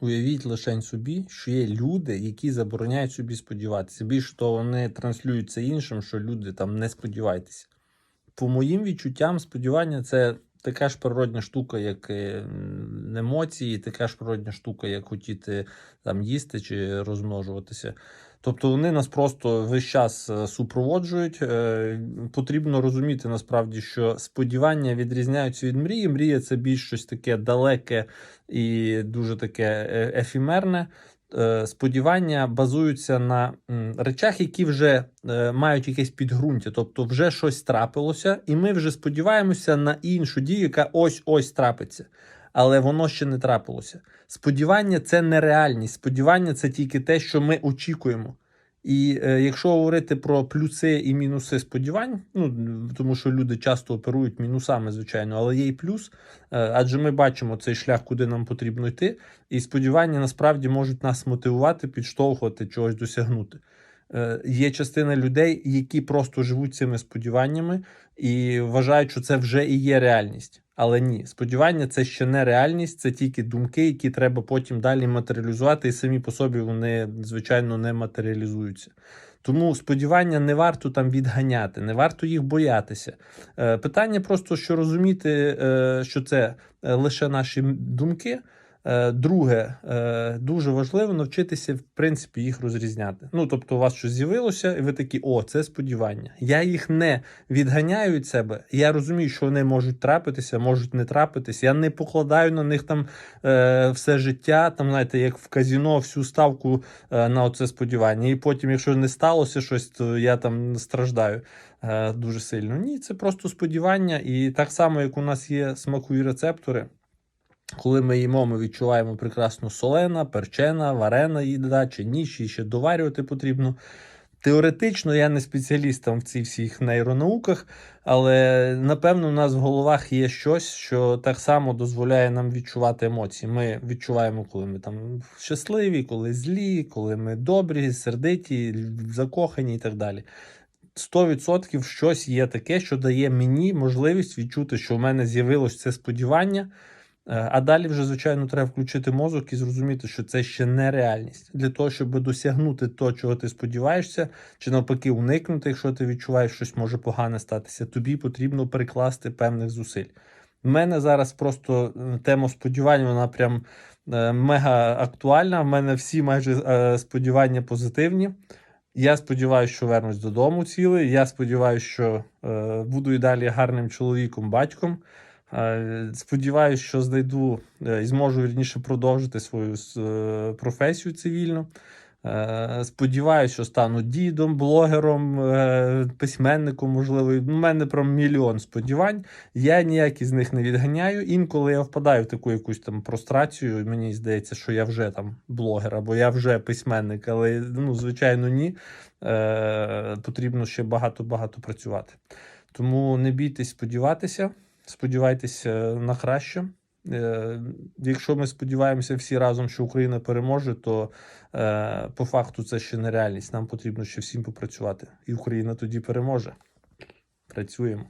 Уявіть лише собі, що є люди, які забороняють собі сподіватися. Більше того, вони транслюють це іншим, що люди там не сподівайтеся. По моїм відчуттям, сподівання це така ж природня штука, як е, емоції, така ж природня штука, як хотіти там їсти чи розмножуватися. Тобто вони нас просто весь час е, супроводжують. Е, Потрібно розуміти насправді, що сподівання відрізняються від мрії. Мрія це більш щось таке далеке і дуже таке е, ефімерне. Сподівання базуються на речах, які вже мають якесь підґрунтя, тобто вже щось трапилося, і ми вже сподіваємося на іншу дію, яка ось ось трапиться. Але воно ще не трапилося. Сподівання це нереальність. Сподівання це тільки те, що ми очікуємо. І е, якщо говорити про плюси і мінуси сподівань, ну тому що люди часто оперують мінусами, звичайно, але є і плюс, е, адже ми бачимо цей шлях, куди нам потрібно йти, і сподівання насправді можуть нас мотивувати, підштовхувати чогось досягнути. Е, Є частина людей, які просто живуть цими сподіваннями і вважають, що це вже і є реальність. Але ні, сподівання це ще не реальність, це тільки думки, які треба потім далі матеріалізувати, і самі по собі вони, звичайно, не матеріалізуються. Тому сподівання не варто там відганяти, не варто їх боятися. Е, Питання просто, що розуміти, е, що це е, лише наші думки. Е, Друге, е, дуже важливо навчитися в принципі їх розрізняти. Ну тобто, у вас щось з'явилося, і ви такі, о, це сподівання. Я їх не відганяю від себе. Я розумію, що вони можуть трапитися, можуть не трапитися. Я не покладаю на них там е, все життя, там, знаєте, як в казіно, всю ставку е, на оце сподівання. І потім, якщо не сталося щось, то я там страждаю е, дуже сильно. Ні, це просто сподівання, і так само, як у нас є смакові рецептори. Коли ми їмо, ми відчуваємо прекрасно солена, перчена, варена їда чи ні, чи ще доварювати потрібно. Теоретично я не спеціаліст там в цих всіх нейронауках, але напевно у нас в головах є щось, що так само дозволяє нам відчувати емоції. Ми відчуваємо, коли ми там щасливі, коли злі, коли ми добрі, сердиті, закохані і так далі. 100% щось є таке, що дає мені можливість відчути, що в мене з'явилось це сподівання. Е, А далі вже, звичайно, треба включити мозок і зрозуміти, що це ще не реальність. Для того, щоб досягнути того, чого ти сподіваєшся, чи навпаки уникнути, якщо ти відчуваєш, щось може погане статися, тобі потрібно прикласти певних зусиль. У мене зараз просто е, тема сподівань, вона прям е, мега актуальна. В мене всі майже сподівання позитивні. Я сподіваюся, що вернусь додому цілий. Я сподіваюся, що буду і далі гарним чоловіком, батьком. Е, Сподіваюсь, що знайду е, і зможу вірніше продовжити свою е, професію цивільну. Сподіваюсь, що стану дідом, блогером, письменником, можливо. У мене про мільйон сподівань. Я ніякі з них не відганяю. Інколи я впадаю в таку якусь там прострацію. Мені здається, що я вже там блогер або я вже письменник, але ну, звичайно, ні. Потрібно ще багато-багато працювати. Тому не бійтесь сподіватися. Сподівайтеся на краще. Е, Якщо ми сподіваємося всі разом, що Україна переможе, то е, по факту це ще не реальність. Нам потрібно ще всім попрацювати. І Україна тоді переможе. Працюємо.